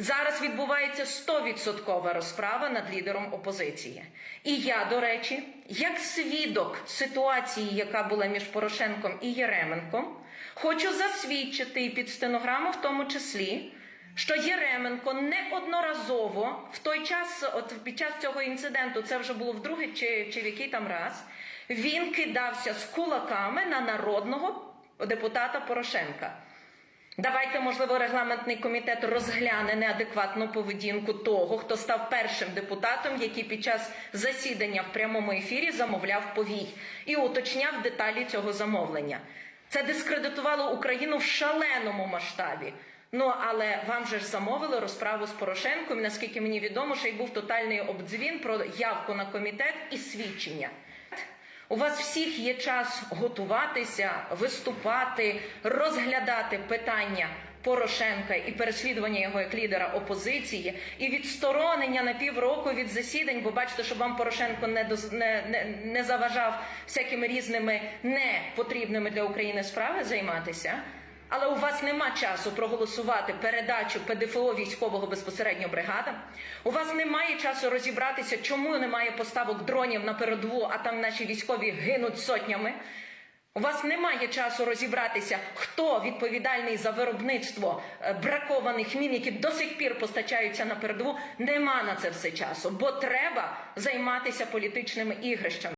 Зараз відбувається 100% розправа над лідером опозиції. І я, до речі, як свідок ситуації, яка була між Порошенком і Єременком, хочу засвідчити під стенограму, в тому числі, що Єременко неодноразово в той час, от під час цього інциденту, це вже було вдруге чи, чи в який там раз, він кидався з кулаками на народного депутата Порошенка. Давайте, можливо, регламентний комітет розгляне неадекватну поведінку того, хто став першим депутатом, який під час засідання в прямому ефірі замовляв повій і уточняв деталі цього замовлення. Це дискредитувало Україну в шаленому масштабі. Ну але вам же ж замовили розправу з Порошенком. Наскільки мені відомо, що й був тотальний обдзвін про явку на комітет і свідчення. У вас всіх є час готуватися, виступати, розглядати питання Порошенка і переслідування його як лідера опозиції, і відсторонення на півроку від засідань, бо бачите, щоб вам Порошенко не, доз- не, не, не заважав всякими різними непотрібними для України справи займатися. Але у вас нема часу проголосувати передачу ПДФО військового безпосередньо бригадам. У вас немає часу розібратися, чому немає поставок дронів на передову, а там наші військові гинуть сотнями. У вас немає часу розібратися, хто відповідальний за виробництво е, бракованих мін, які до сих пір постачаються на передову. Нема на це все часу, бо треба займатися політичними ігрищами.